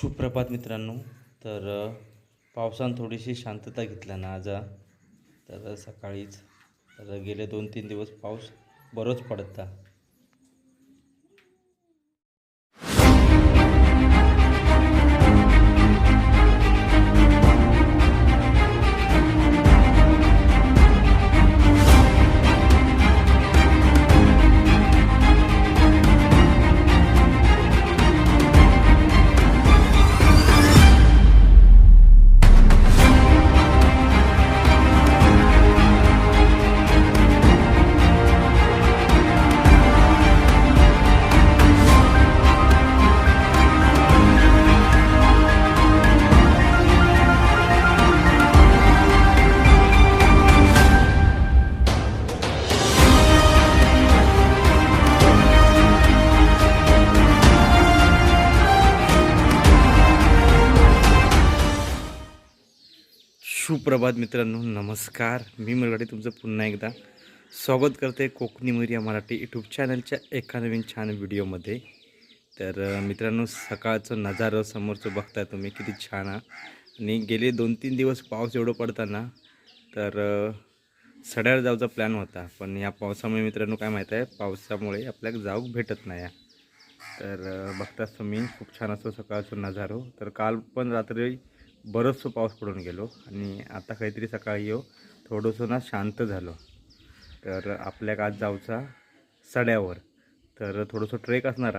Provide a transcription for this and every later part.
सुप्रभात मित्रांनो. तर पावसानं थोडीशी शांतता घेतला ना आज तर सकाळीच तर गेले दोन तीन दिवस पाऊस बरोच पडता. सुप्रभात मित्रांनो नमस्कार. मी मराठी तुमचं पुन्हा एकदा स्वागत करते कोकणी मरिया मराठी यूट्यूब चॅनलच्या एका नवीन छान व्हिडिओमध्ये तर मित्रांनो सकाळचं नजारं समोरचं बघताय तुम्ही किती छान आणि गेले दोन तीन दिवस पाऊस एवढं पडताना तर सड्यावर जाऊचा प्लॅन होता. पण या पावसामुळे मित्रांनो काय माहीत आहे पावसामुळे आपल्याला जाऊ भेटत नाही आहे तर बघताच तुम्ही खूप छान असतो सकाळचं नजारो. तर काल पण रात्री बरंचसं पाऊस पडून गेलो आणि आता काहीतरी सकाळी येऊ. थोडंसं ना शांत झालो. तर आपल्याक आज जाऊचा सड्यावर. तर थोडंसं ट्रेक असणार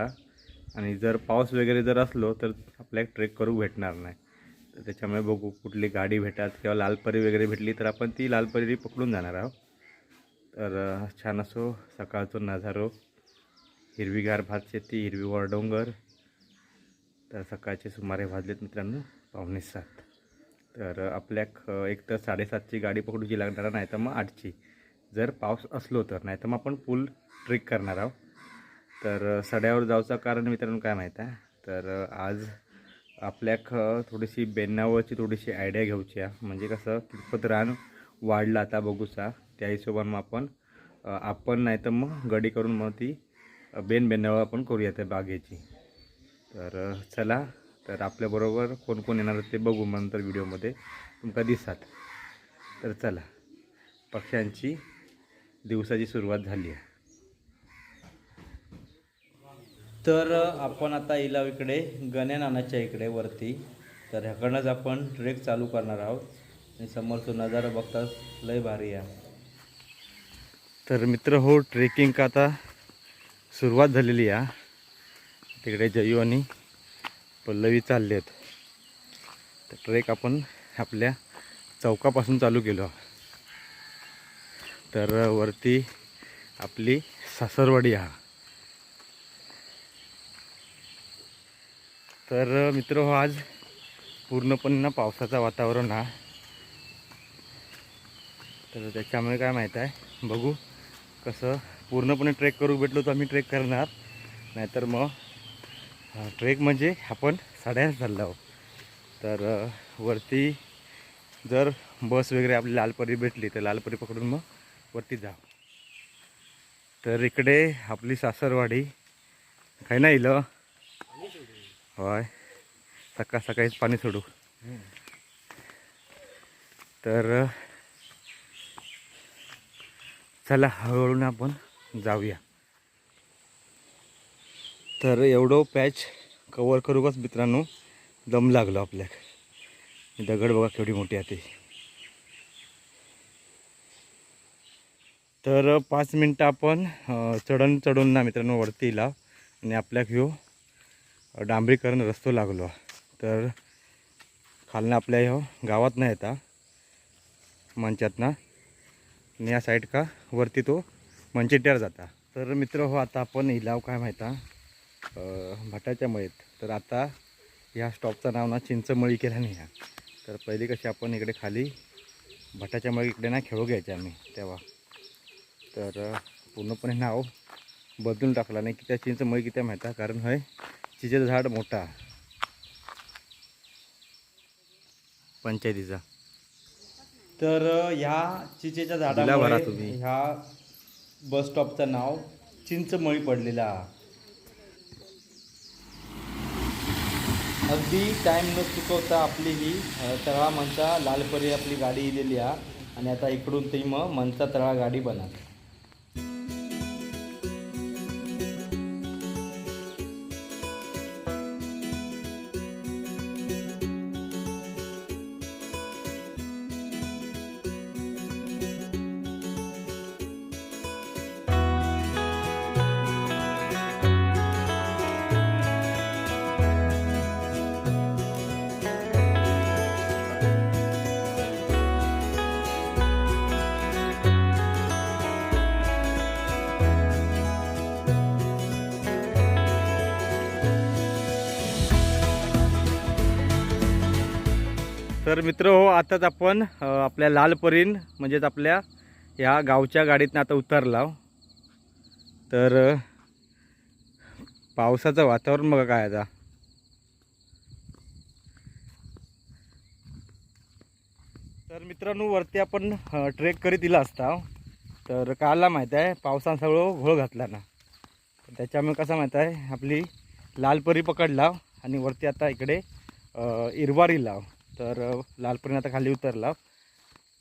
आणि जर पाऊस वगैरे जर असलो तर आपल्याला ट्रेक करू भेटणार नाही. तर त्याच्यामुळे बघू कुठली गाडी भेटतात किंवा लालपरी वगैरे भेटली तर आपण ती लालपरी पकडून जाणार आहोत. तर छान असो सकाळचो नजारो. हिरवीगार भात शेती हिरवीगार डोंगर. तर सकाळचे सुमारे भाजलेत मित्रांनो. पावणे सात. तर आपल्याक एक तर साडेसातची गाडी पकडूची लागणार नाही तर मग आठची. जर पाऊस असलो तर नाही तर मग आपण फुल ट्रेक करणार आहोत. तर सड्यावर जाऊचं कारण मित्रांनो काय माहीत आहे? तर आज आपल्याक थोडीशी बेनावरची थोडीशी आयडिया घेऊची आहे. म्हणजे कसं कितपत रान वाढलं आता बघूचा त्या हिशोबानं मग आपण आपण नाही तर मग गडी करून मग ती बेन बेनावर आपण करूया त्या बागेची. तर चला तर आपल्याबरोबर कोण कोण येणार ते बघू मग नंतर व्हिडिओमध्ये. तुमका दिसात. तर चला पक्ष्यांची दिवसाची सुरुवात झाली आहे. तर आपण आता इलाव इकडे गण्या नानाच्या इकडे वरती. तर ह्याकडनंच आपण ट्रेक चालू करणार आहोत. आणि समोरचं नजारा बघताच लय भारी आहे. तर मित्र हो ट्रेकिंग का आता सुरुवात झालेली आहे. तिकडे जयू आणि पल्लवी चालले आहेत. तर ट्रेक आपण आपल्या चौकापासून चालू केलो तर वरती आपली सासरवाडी हा तर मित्र हो आज पूर्णपणे ना पावसाचं वातावरण हा. तर त्याच्यामुळे काय माहीत आहे बघू कसं पूर्णपणे ट्रेक करू भेटलो तर आम्ही ट्रेक करणार. नाहीतर मग ट्रेक म्हणजे आपण साड्याच चाललो आहोत. तर वरती जर बस वगैरे आपली लालपरी भेटली तर लालपरी पकडून मग वरती जा. तर इकडे आपली सासरवाडी काय नाही इलं. होय. सकाळ सकाळीच पाणी सोडू. तर चला हळूहळून आपण जाऊया. तर एवढं पॅच कवर करूच मित्रांनो दम लागलो आपल्याक. दगड बघा केवढी मोठी आहे ती. तर पाच मिनटं आपण अ, चढण चढून ना मित्रांनो वरती येला आणि आपल्याक ह्यो डांबरीकरण रस्तो लागलो. तर खालनं आपल्या ह्यो गावात नाही येता मंचातनं. आणि या साईड का वरती तो मंचिट्यार जाता. तर मित्र हो आता आपण इलाव काय माहिती भटाच्या मळीत. तर आता ह्या स्टॉपचं नाव ना चिंचमळी केलं नाही ह्या तर पहिली कशी आपण इकडे खाली भटाच्या मळी इकडे ना खेळू घ्यायचे आम्ही तेव्हा. तर पूर्णपणे नाव बदलून टाकला नाही की त्या चिंचमळी किती माहीत आहे? कारण हय चिचेचं झाड मोठा. पंचायतीचा. तर ह्या चिचेच्या तुम्ही. ह्या बस स्टॉपचं नाव चिंचमळी पडलेलं. अगदी टाईम न चुकवता आपली ही तळा मनचा लालपरी आपली गाडी इलेली आहे आणि आता इकडून ती मग मनचा तळा गाडी बना तर मित्र हो आताच आपण आपल्या लालपरीन म्हणजेच आपल्या या गावच्या गाडीतनं आता उतरला हो. तर पावसाचं वातावरण बघा काय आता. तर मित्रांनो वरती आपण ट्रेक करीत दिला असता हो. तर काला माहीत आहे पावसानं सगळं घोळ घातला ना. त्याच्यामुळे कसं माहीत आहे आपली लालपरी पकडला हो, आणि वरती आता इकडे इरवारी लाव तर लालपरीने आता खाली उतरला.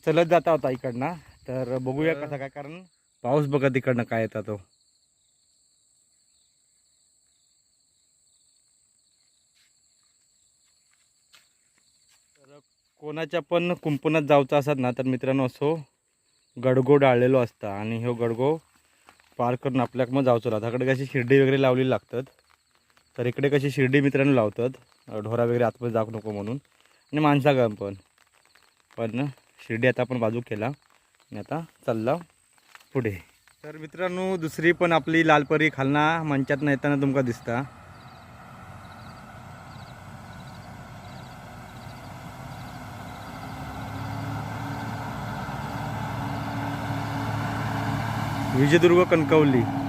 चलत जाता होता इकडनं. तर बघूया कसा काय कारण पाऊस बघा तिकडनं काय येतात तो. तर कोणाच्या पण कुंपणात जायचं असत ना तर मित्रांनो असो गडगो डाळलेलो असता. आणि ह्यो गडगो पार करून आपल्याक मग जावचो इकडे कशी शिर्डी वगैरे लावलेली लागतात. तर इकडे कशी शिर्डी मित्रांनो लावतात. ढोरा वगैरे आतमध्ये जाऊ नको म्हणून. आणि माणसा गम पण पण शिर्डी आता आपण बाजू केला. आणि आता चालला पुढे. तर मित्रांनो दुसरी पण आपली लालपरी खालना मंचात येताना तुमका दिसता. विजयदुर्ग कणकवली.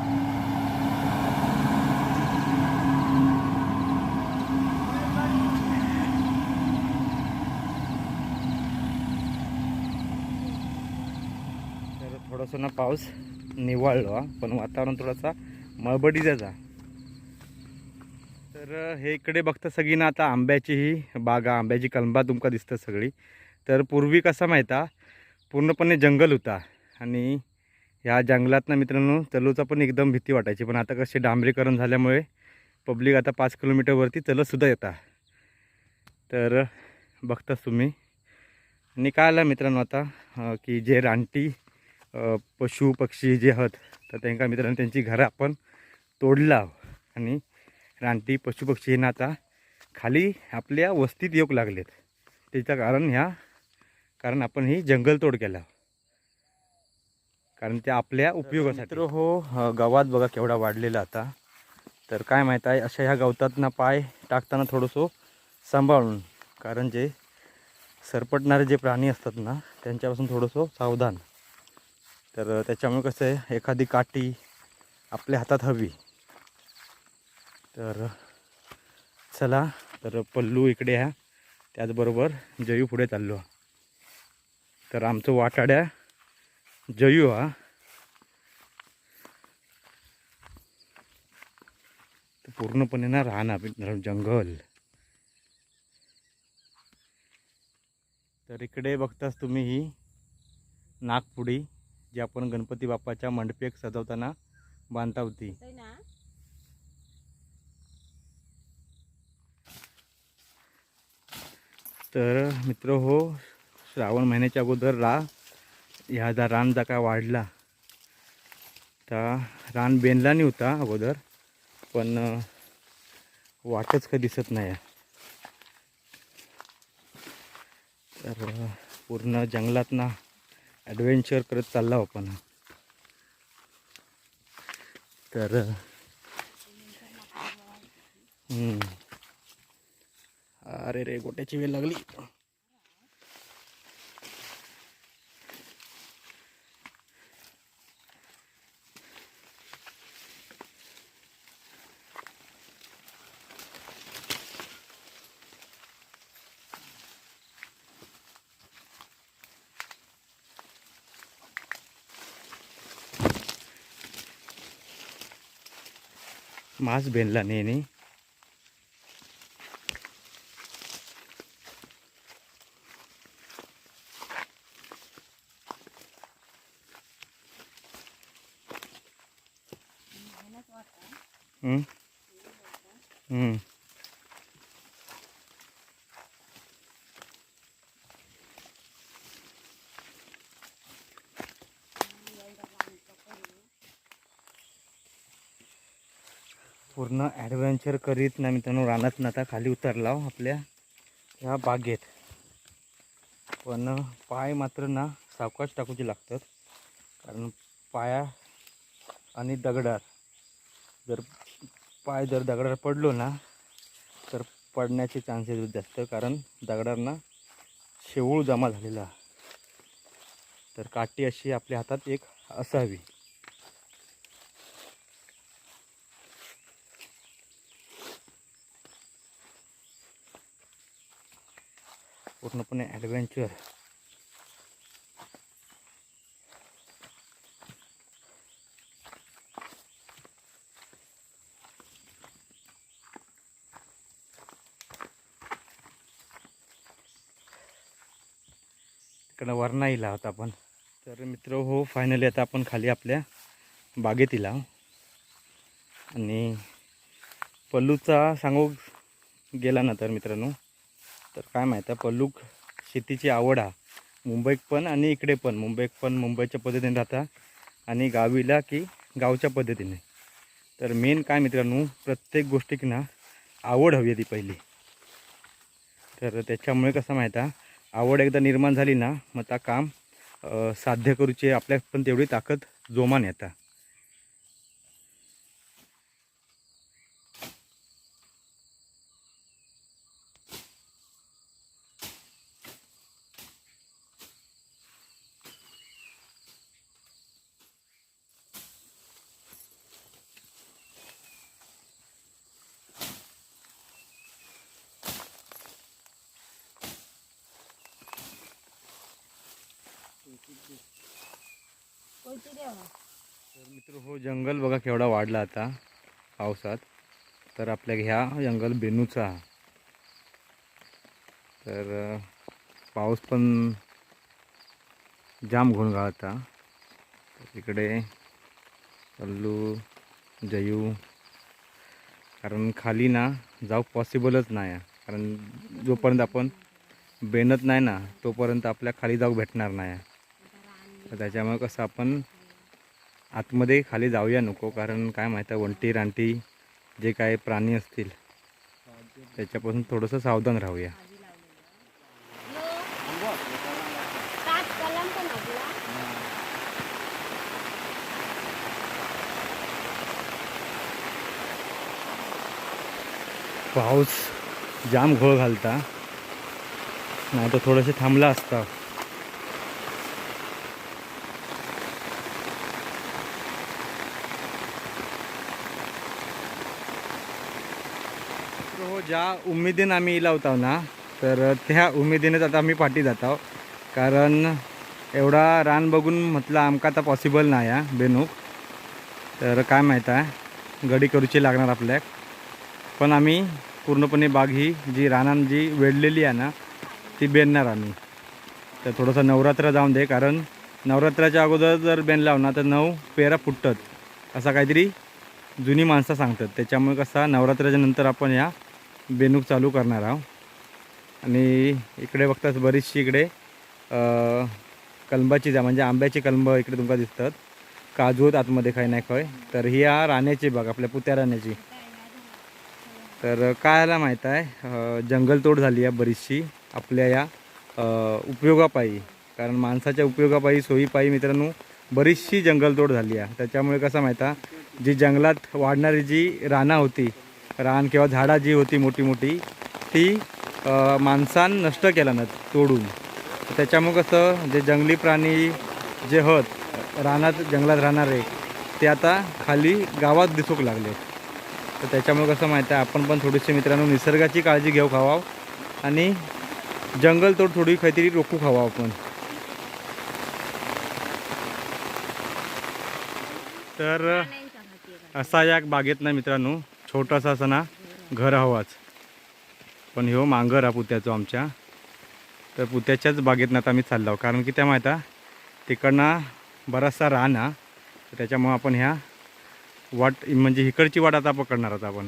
तर पाऊस निवाळलो पण वातावरण थोडासा मळबडीचा तर हे इकडे बघता सगळी ना आता आंब्याची ही बागा आंब्याची कलंबा तुमका दिसतं सगळी. तर पूर्वी कसा माहिता पूर्णपणे जंगल होता आणि ह्या जंगलातनं मित्रांनो चलूचा पण एकदम भीती वाटायची. पण आता कसे डांबरीकरण झाल्यामुळे पब्लिक आता पाच किलोमीटरवरती चलतसुद्धा येतात तर बघताच तुम्ही. आणि काय मित्रांनो आता की जे रानटी पशु पक्षी जे आहेत तर त्यांना मित्रांनो त्यांची घरं आपण तोडला आणि रानटी पशु पक्षी ना आता खाली आपल्या वस्तीत येऊक लागलेत. त्याचं कारण ह्या कारण आपण ही जंगलतोड केला कारण ते आपल्या उपयोगासाठी. हो गावात बघा केवढा वाढलेला आता. तर काय माहीत आहे अशा ह्या गवतात ना पाय टाकताना थोडंसं सांभाळून कारण जे सरपटणारे जे प्राणी असतात ना त्यांच्यापासून थोडंसं सावधान. तर त्याच्यामुळे कसं आहे एखादी काठी आपल्या हातात हवी. तर चला तर पल्लू इकडे ह्या त्याचबरोबर जयू पुढे चाललो. तर आमचं वाटाड्या जयू हा. तर पूर्णपणे ना राहणार जंगल. तर इकडे बघताच तुम्ही ही नागपुडी. जी आपण गणपती बाप्पाच्या मंडपेक सजवताना बांधता होती. तर मित्र हो श्रावण महिन्याच्या अगोदर रा ह्या जा रान जा काय वाढला. तर रान बेनला नाही होता अगोदर पण वाटच काही दिसत नाही तर पूर्ण जंगलात ना ॲडव्हेंचर करत चालला हो आपण तर हम्म. अरे रे गोट्याची वेळ लागली মাছ বেনলা নিয়ে নিই ॲडव्हेंचर करीत ना मित्रांनो रानात ना आता खाली उतरला आपल्या ह्या बागेत. पण पाय मात्र ना सावकाश टाकूचे लागतात. कारण पाया आणि दगडार जर पाय जर दगडार पडलो ना तर पडण्याचे चान्सेस जास्त कारण दगडांना शेवूळ जमा झालेला. तर काठी अशी आपल्या हातात एक असावी. पूर्णपणे ॲडव्हेंचर तिकडं वरणा इला होता आपण. तर मित्र हो फायनली आता आपण खाली आपल्या बागेत इला आणि पल्लूचा सांगू गेला ना तर मित्रांनो तर काय माहीत आहे पल्लूक शेतीची आवड हा. मुंबईत पण आणि इकडे पण. मुंबईत पण मुंबईच्या पद्धतीने राहता आणि गावीला की गावच्या पद्धतीने. तर मेन काय मित्रांनो प्रत्येक गोष्टीक ना आवड हवी आहे ती पहिली. तर त्याच्यामुळे कसं माहीत आहे आवड एकदा निर्माण झाली ना मग त्या काम साध्य करूची आपल्यात पण तेवढी ताकद जोमान येता तर मित्र हो जंगल बघा केवढा वाढला आता पावसात. तर आपल्या ह्या जंगल बेनूचा. तर पाऊस पण जाम घोण आता. इकडे अल्लू जयू कारण खाली ना जाऊ पॉसिबलच नाही. आहे कारण जोपर्यंत आपण बेनत नाही ना तोपर्यंत आपल्या खाली जाऊ भेटणार नाही. आहे तर त्याच्यामुळे कसं आपण आतमध्ये खाली जाऊया नको कारण काय माहीत आहे वंटी रानटी जे काय प्राणी असतील त्याच्यापासून थोडंसं सावधान राहूया. पाऊस जाम घोळ घालता नाही तर थोडंसं थांबला असता. हो ज्या उमेदीनं आम्ही इला होतो ना तर त्या उमेदीनेच आता आम्ही पाठी जात आहोत. कारण एवढा रान बघून म्हटलं आमकां आता पॉसिबल नाही आहे बेनूक. तर काय माहीत आहे गडी करूची लागणार आपल्याक. पण आम्ही पूर्णपणे बाग ही जी रानान जी वेढलेली आहे ना ती बेनणार आम्ही. तर थोडंसं नवरात्र जाऊन दे कारण नवरात्राच्या अगोदर जर बेन लाव ना तर नऊ पेरा फुटतात. असा काहीतरी जुनी माणसं सांगतात. त्याच्यामुळे कसा नवरात्राच्या नंतर आपण या बेनूक चालू करणार आहोत आणि इकडे बघताच बरीचशी इकडे कलंबाची जा म्हणजे आंब्याची कलंब इकडे तुमका दिसतात. काजू आहेत आतमध्ये काही नाही खय तर ही हा राण्याची बाग आपल्या पुत्या राण्याची. तर काय आला माहीत आहे जंगलतोड झाली आहे बरीचशी आपल्या या उपयोगापायी. कारण माणसाच्या उपयोगापायी सोयीपायी मित्रांनो बरीचशी जंगलतोड झाली आहे. त्याच्यामुळे कसं माहीत आहे जी जंगलात वाढणारी जी रानं होती रान किंवा झाडं जी होती मोठी मोठी ती माणसान नष्ट केला ना तोडून. त्याच्यामुळं कसं जे जंगली प्राणी जे होत रानात जंगलात राहणारे ते आता खाली गावात दिसूक लागले. तर त्याच्यामुळे कसं माहीत आहे आपण पण थोडीशी मित्रांनो निसर्गाची काळजी घेऊ खावा आणि जंगलतोड थोडी काहीतरी रोखू खावा आपण. तर असा या बागेत ना मित्रांनो छोटासा असं ना घर हवाच. पण ह्यो मांगर हा पुत्याचो आमच्या. तर पुत्याच्याच बागेत आता आम्ही चाललो कारण की त्या माहीत आहे तिकडनं बराचसा रान हा तर त्याच्यामुळं आपण ह्या वाट म्हणजे इकडची वाट आता पकडणार आता आपण.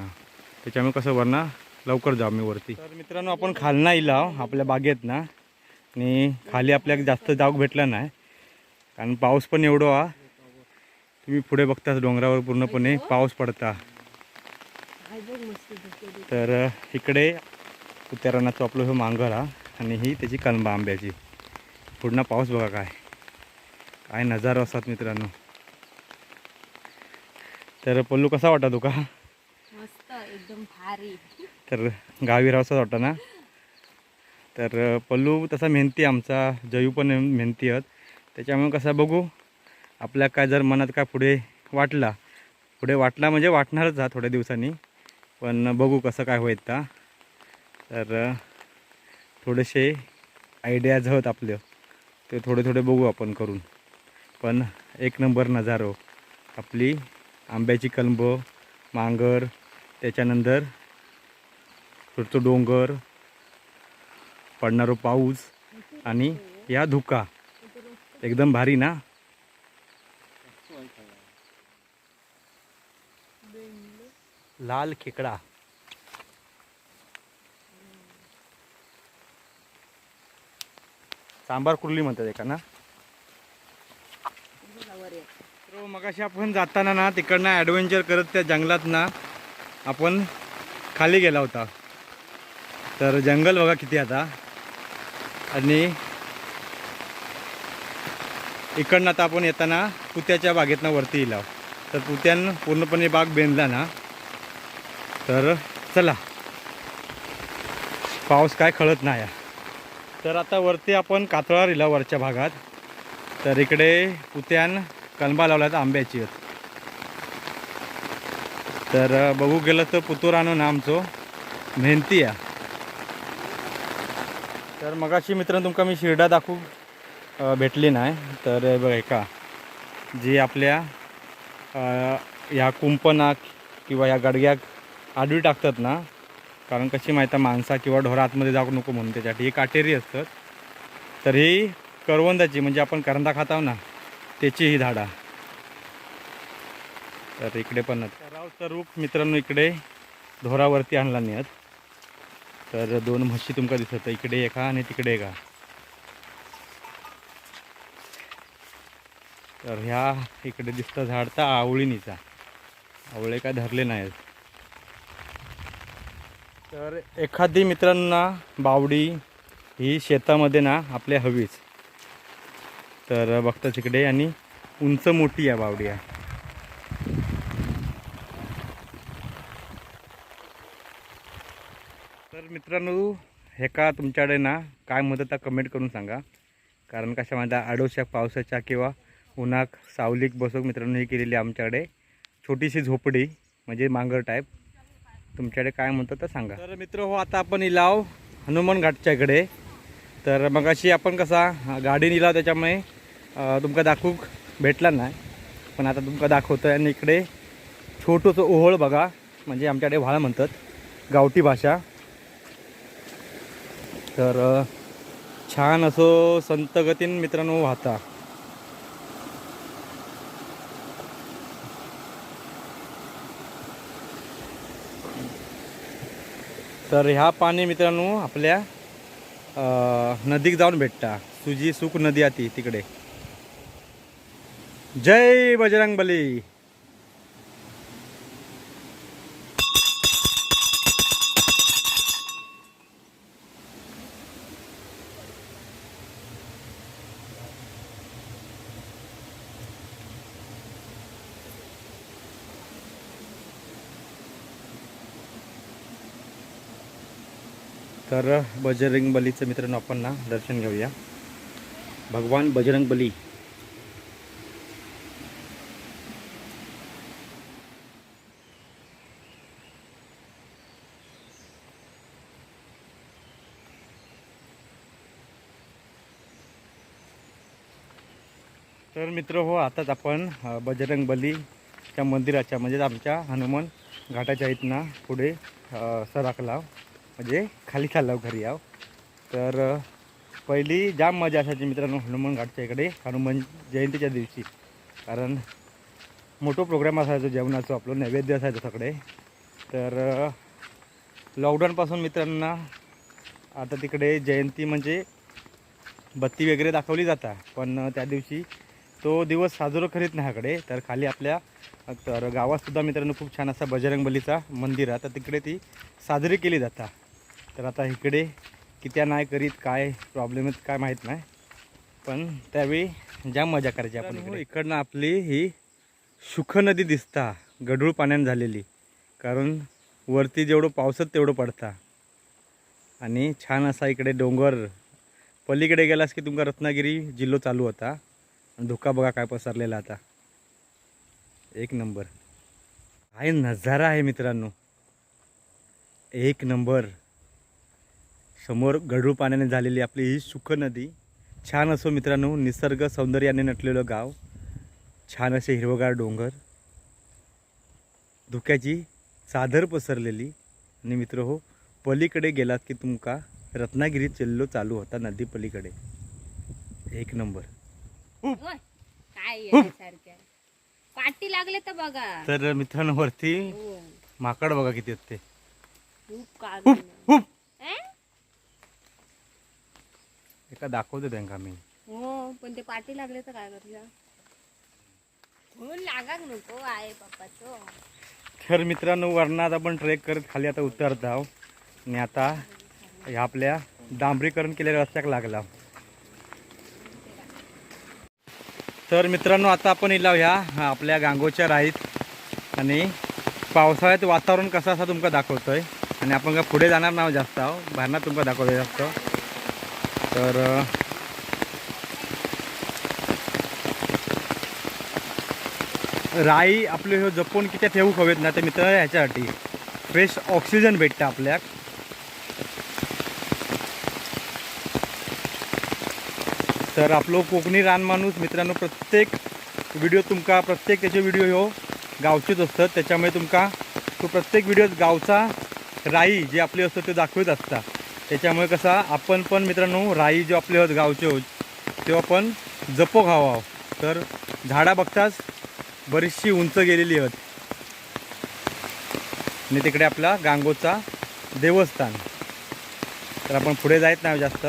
त्याच्यामुळे कसं वरना लवकर जाऊ मी वरती. तर मित्रांनो आपण खालना इला आपल्या बागेत ना आणि खाली आपल्याला जास्त जाऊक भेटला नाही. कारण पाऊस पण एवढं हा. तुम्ही पुढे बघताच डोंगरावर पूर्णपणे पाऊस पडता हाय बघ मस्त दिसते तर इकडे उतारानाचं आपलं हे मांगर हा आणि ही त्याची कलंबा आंब्याची. पूर्ण पाऊस बघा काय. काय नजारा असतात मित्रांनो. तर पल्लू कसा वाटता तुका? मस्त एकदम भारी. तर गावी रावसाच वाटतं ना? तर पल्लू तसा मेहनती आमचा जयू पण मेहनती आहेत. त्याच्यामुळे कसा बघू. आपल्या काय जर मनात काय पुढे वाटला. पुढे वाटला म्हणजे वाटणारच हा थोड्या दिवसांनी. पण बघू कसं काय होईल का तर थोडेसे आयडियाज आहेत आपले. ते थोडे थोडे बघू आपण करून. पण एक नंबर नजारो. आपली आंब्याची कलंब मांगर त्याच्यानंतर तो डोंगर पडणारो पाऊस आणि या धुका. एकदम भारी ना? लाल खेकडा. सांबार कुर्ली म्हणतात एका ना मगाशी आपण जाताना ना तिकडनं ॲडव्हेंचर करत त्या जंगलात ना आपण खाली गेला होता. तर जंगल बघा किती आता. आणि इकडनं आता आपण येताना पुत्याच्या बागेतनं वरती येईल तर पुत्यानं पूर्णपणे बाग बेंदला ना. तर चला. पाऊस काय कळत नाही. तर आता वरती आपण कातळा रिला वरच्या भागात. तर इकडे पुत्यान कलमा लावला तर आंब्याची. आहेत तर बघू गेलं तर पुतूर आणून आमचो मेहनती आहे तर मगाशी मित्रांनो तुमका मी शिर्डा दाखवू भेटली नाही. तर बघा का जी आपल्या ह्या कुंपणाक किंवा या गडग्याक आडवी टाकतात ना कारण कशी माहिती माणसा किंवा ढोरा आतमध्ये जाऊ नको म्हणून त्याच्यासाठी. हे काटेरी असतात. तर ही करवंदाची म्हणजे आपण करंदा खाताव ना त्याची ही झाडा. तर इकडे पण आहेत. रूप मित्रांनो इकडे ढोरावरती आणला नाही आहेत. तर दोन म्हशी तुमका दिसत इकडे एका आणि तिकडे एका. तर ह्या इकडे दिसतं झाड तर आवळीनीचा. आवळे काय धरले नाहीत. तर एखादी मित्रांना बावडी ही शेतामध्ये ना आपल्या हवीच. तर बघता तिकडे आणि उंच मोठी आहे बावडी आहे. तर मित्रांनो हे का तुमच्याकडे ना काय मदत आहे कमेंट करून सांगा. कारण कशा माझ्या आडोशा पावसाच्या किंवा उन्हाक सावलीक बसवूक मित्रांनो ही केलेली आहे आमच्याकडे. छोटीशी झोपडी म्हणजे मांगर टाईप तुमच्याकडे काय म्हणतात तर सांगा. तर मित्र हो आता आपण इलाव हनुमान घाटच्या इकडे. तर मगाशी आपण कसा गाडी निलाव त्याच्यामुळे तुमका दाखवूक भेटला नाही. पण आता तुमका दाखवतो आणि इकडे छोटंसं ओहोळ बघा म्हणजे आमच्याकडे व्हाळ म्हणतात गावठी भाषा. तर छान असं संतगतीन मित्रांनो वाहता. तर ह्या पाणी मित्रांनो आपल्या नदीक जाऊन भेटता. सुजी सुख नदी आहे ती तिकडे. जय बजरंग बली तर बजरंग बलीचं मित्रांनो आपण ना दर्शन घेऊया. भगवान बजरंग बली. तर मित्र हो आताच आपण बजरंग बलीच्या मंदिराच्या म्हणजेच आमच्या हनुमान घाटाच्या इथनं पुढे सराकला म्हणजे खाली चालला घरी आहो. तर पहिली जाम मजा असायची मित्रांनो हनुमान घाटच्या इकडे हनुमान जयंतीच्या दिवशी. कारण मोठं प्रोग्राम असायचं जेवणाचं आपलं नैवेद्य असायचं सगळे. तर लॉकडाऊनपासून मित्रांना आता तिकडे जयंती म्हणजे बत्ती वगैरे दाखवली जाता. पण त्या दिवशी तो दिवस साजरा करीत नाही तर खाली आपल्या तर गावातसुद्धा मित्रांनो खूप छान असा बजरंगबलीचा मंदिर आहे. तर तिकडे ती साजरी केली जाता. तर आता इकडे कित्या नाही करीत काय प्रॉब्लेम आहेत काय माहीत नाही. पण त्यावेळी जाम मजा करायची आपण इकडे. इकडनं आपली ही सुख नदी दिसता गढूळ पाण्याने झालेली. कारण वरती जेवढं पावसात तेवढं पडता. आणि छान असा इकडे डोंगर. पलीकडे गेलास की तुमका रत्नागिरी जिल्हो चालू होता. आणि धुका बघा काय पसरलेला आता. एक नंबर. आहे नजारा आहे मित्रांनो. एक नंबर. समोर गढूळ पाण्याने झालेली आपली ही सुख नदी. छान असो मित्रांनो निसर्ग सौंदर्याने नटलेलं गाव. छान असे हिरवगार डोंगर. धुक्याची चादर पसरलेली. आणि मित्र हो पलीकडे गेलात की तुमका रत्नागिरी चिल्लो चालू होता नदी पलीकडे. एक नंबर. काय पाटी लागले तर बघा. तर मित्रांनो वरती होय. माकड बघा किती आहेत ते. खूप एका दाखवतो त्यांना मी. हो पण ते पाटी लागले तर काय करूया? म्हणून लागाक नको आहे पप्पाचो तर मित्रांनो वरणात आपण ट्रेक करत खाली आता उतरत आहो आणि आता ह्या आपल्या डांबरीकरण केलेल्या रस्त्याक लागला तर मित्रांनो आता आपण इलाव ह्या आपल्या गांगोच्या राईत आणि पावसाळ्यात वातावरण कसं असं तुमका दाखवतोय. आणि आपण काय पुढे जाणार नाही जास्त आहो बाहेरना तुमका दाखवतोय जास्त. तर राई आपले ह्यो जपून किती ठेवूक हवेत ना तर मित्र ह्याच्यासाठी. फ्रेश ऑक्सिजन भेटतं आपल्याक. तर आपलो कोकणी रानमाणूस मित्रांनो प्रत्येक व्हिडिओ तुमका प्रत्येक त्याचे व्हिडिओ ह्यो गावचेच असतात. त्याच्यामुळे तुमका तो प्रत्येक व्हिडिओ गावचा राई जे आपले असतात ते दाखवत असतात त्याच्यामुळे कसा आपण पण मित्रांनो राई जे आपले होत गावचे होत तेव्हा पण जपो खावा तर झाडा बघताच बरीचशी उंच गेलेली आहेत. आणि तिकडे आपला गांगोचा देवस्थान. तर आपण पुढे जायत नाही जास्त.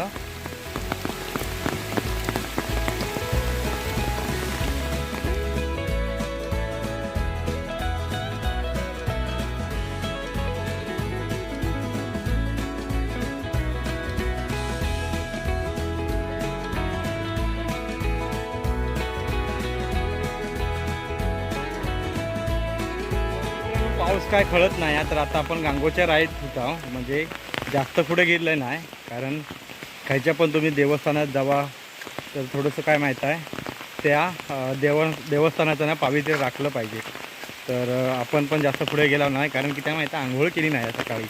पाऊस काय कळत नाही तर आता आपण गांगोच्या राईत होता म्हणजे जास्त पुढे गेलं नाही कारण खायच्या पण तुम्ही देवस्थानात जावा तर थोडंसं काय माहीत आहे त्या देव देवस्थानाचं ना पावित्र्य राखलं पाहिजे. तर आपण पण जास्त पुढे गेला नाही कारण की त्या माहीत आहे आंघोळ केली नाही सकाळी.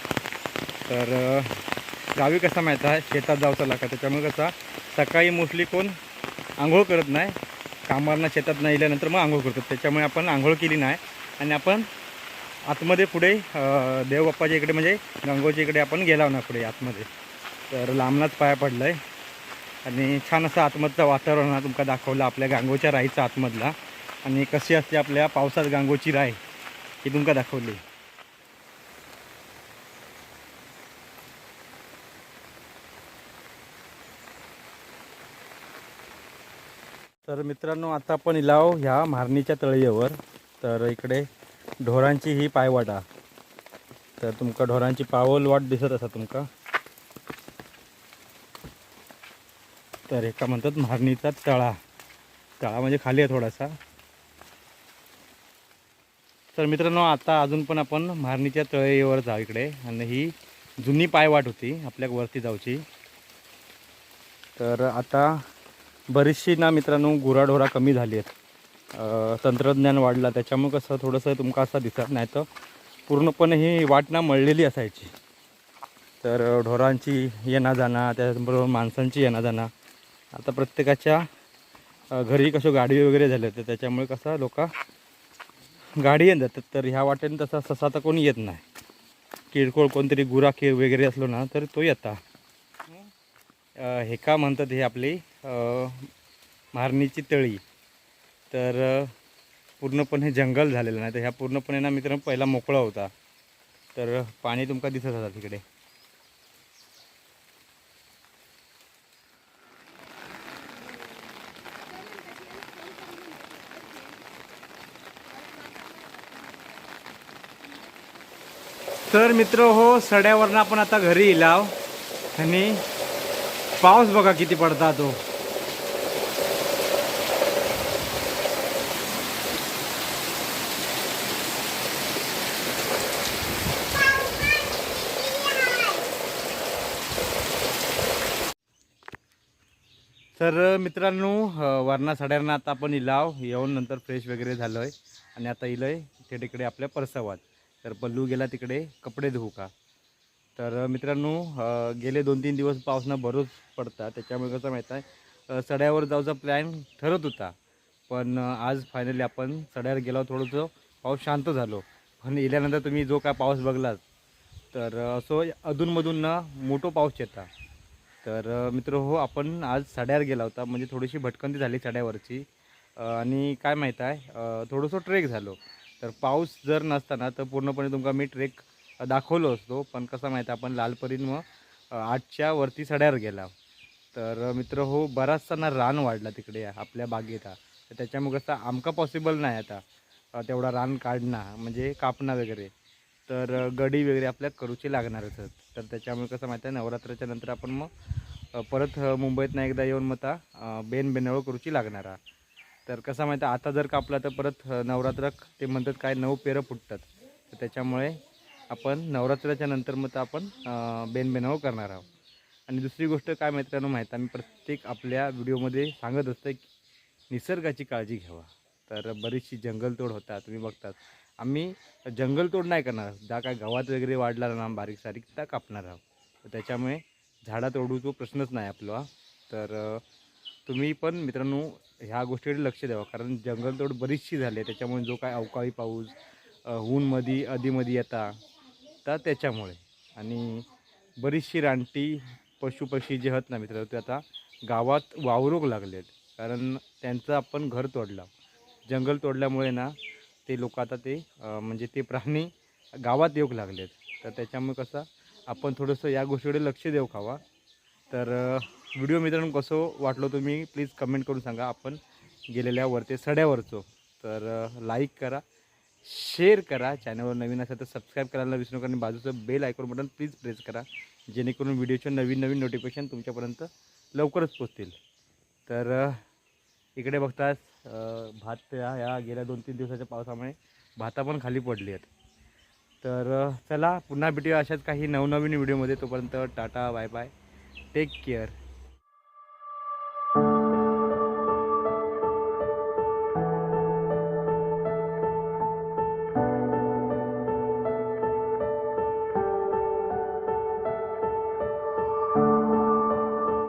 तर गावी कसं माहीत आहे शेतात जावचं लागतं त्याच्यामुळे कसा सकाळी मोस्टली कोण आंघोळ करत नाही कामांना शेतात नाही इल्यानंतर मग आंघोळ करतो त्याच्यामुळे आपण आंघोळ केली नाही आणि आपण आतमध्ये पुढे देवबाप्पाच्या इकडे म्हणजे गंगोच्या इकडे आपण गेला ना पुढे आतमध्ये. तर लांबनाच पाया पडलं आहे आणि छान असं आतमधलं वातावरण हा तुमका दाखवलं आपल्या गांगोच्या राईचा आतमधला. आणि कशी असते आपल्या पावसात गांगोची राय ही तुमका दाखवली. तर मित्रांनो आता आपण इलाव ह्या मारणीच्या तळीवर तर इकडे ढोरांची ही पायवाटा. तर तुमका ढोरांची पावल वाट दिसत असा तुमका. तर एका म्हणतात मारणीचा तळा. तळा म्हणजे खाली आहे थोडासा. तर मित्रांनो आता अजून पण आपण मारणीच्या तळेवर जाऊ इकडे. आणि ही जुनी पायवाट होती आपल्या वरती जाऊची. तर आता बरीचशी ना मित्रांनो गुराढोरा कमी झाली आहेत. तंत्रज्ञान वाढला त्याच्यामुळे कसं थोडंसं तुमका असं दिसत नाही. तर पूर्णपणे ही वाट ना मळलेली असायची. तर ढोरांची येणं जाणं त्याचबरोबर माणसांची येणं जाणं. आता प्रत्येकाच्या घरी कसं गाडी वगैरे झाल्या तर त्याच्यामुळे कसं लोक गाडी येत जातात. तर ह्या वाटेने तसा ससा तर कोणी येत नाही. किरकोळ कोणतरी गुराखी वगैरे असलो ना तर तो येता. हे का म्हणतात हे आपली मारणीची तळी. तर पूर्णपणे जंगल झालेलं नाही. तर ह्या पूर्णपणे ना मित्रांनो पहिला मोकळा होता. तर पाणी तुमका दिसत होता तिकडे. तर मित्र हो सड्यावरनं आपण आता घरी इलाव आणि पाऊस बघा किती पडता तो हो. तर मित्रांनो वारणा साड्यांना आता आपण इलाव. येऊन नंतर फ्रेश वगैरे झालो आहे आणि आता इलं आहे ते तिकडे आपल्या परसावात. तर पल्लू गेला तिकडे कपडे धुवू का? तर मित्रांनो गेले दोन तीन दिवस पावसानं भरूच पडता त्याच्यामुळे कसं माहीत आहे सड्यावर जाऊचा प्लॅन ठरत होता. पण आज फायनली आपण सड्यावर गेलो थोडंसं पाऊस शांत झालो. पण इल्यानंतर तुम्ही जो काय पाऊस बघलात तर असो अधूनमधून ना मोठो पाऊस येता. तर मित्र हो आपण आज साड्यावर गेला होता. म्हणजे थोडीशी भटकंती झाली साड्यावरची. आणि काय माहीत आहे थोडंसं ट्रेक झालो. तर पाऊस जर नसताना तर पूर्णपणे तुमका मी ट्रेक दाखवलो असतो. पण कसं माहीत आहे आपण लालपरीन मग आठच्या वरती साड्यावर गेला. तर मित्र हो बराचसा ना रान वाढला तिकडे आपल्या बागेत. तर त्याच्यामुळे कसं आमका पॉसिबल नाही आता तेवढा रान काढणं म्हणजे कापणं वगैरे. तर गडी वगैरे आपल्या करूची लागणारच आहेत. तर त्याच्यामुळे कसं माहिती आहे नवरात्राच्या नंतर आपण मग परत मुंबईत मुंबईतनं एकदा येऊन मग आता बेन बेनवळ करूची लागणार आहे. तर कसं माहिती आहे आता जर कापला तर परत नवरात्र नवरात्राक ते म्हणतात काय नऊ पेरं फुटतात. तर त्याच्यामुळे आपण नवरात्राच्या नंतर मग आपण बेन बेनवळ करणार आहोत. आणि दुसरी गोष्ट काय मित्रांनो माहीत आम्ही प्रत्येक आपल्या व्हिडिओमध्ये सांगत असतं की निसर्गाची काळजी घ्यावा. तर बरीचशी जंगलतोड होता तुम्ही बघतात. आम्ही जंगलतोड नाही करणार. ज्या काय गवात वगैरे वाढला ना बारीक सारीक त्या कापणार आहोत. तर त्याच्यामुळे झाडा तोडूचा प्रश्नच नाही आपला तर तुम्ही पण मित्रांनो ह्या गोष्टीकडे लक्ष द्यावं. कारण जंगलतोड बरीचशी झाली आहे. त्याच्यामुळे जो काय अवकाळी पाऊस ऊनमध्ये अधीमध्ये येता तर त्याच्यामुळे. आणि बरीचशी रानटी पशुपक्षी जे आहेत ना मित्र ते आता गावात वावरूक लागलेत. कारण त्यांचं आपण घर तोडलं. जंगल तोडल्यामुळे ना ते लोक आता ते म्हणजे ते प्राणी गावात येऊ लागलेत. तर त्याच्यामुळे कसं आपण थोडंसं या गोष्टीकडे लक्ष देऊ खावा. तर व्हिडिओ मित्रांनो कसं वाटलो तुम्ही प्लीज कमेंट करून सांगा. आपण गेलेल्या वरते सड्यावरचो. तर लाईक करा शेअर करा. चॅनलवर नवीन असेल तर सबस्क्राईब करायला विसरू नका आणि बाजूचं bell icon button please press करा. जेणेकरून व्हिडिओचे नवीन नवीन नोटिफिकेशन तुमच्यापर्यंत लवकरच पोचतील तर इकडे बघताच भात या या गेल्या दोन तीन दिवसाच्या पावसामुळे भाता पण खाली पडली आहेत तर चला पुन्हा भेटूया अशाच काही नवनवीन व्हिडिओमध्ये. तोपर्यंत Tata bye bye. Take care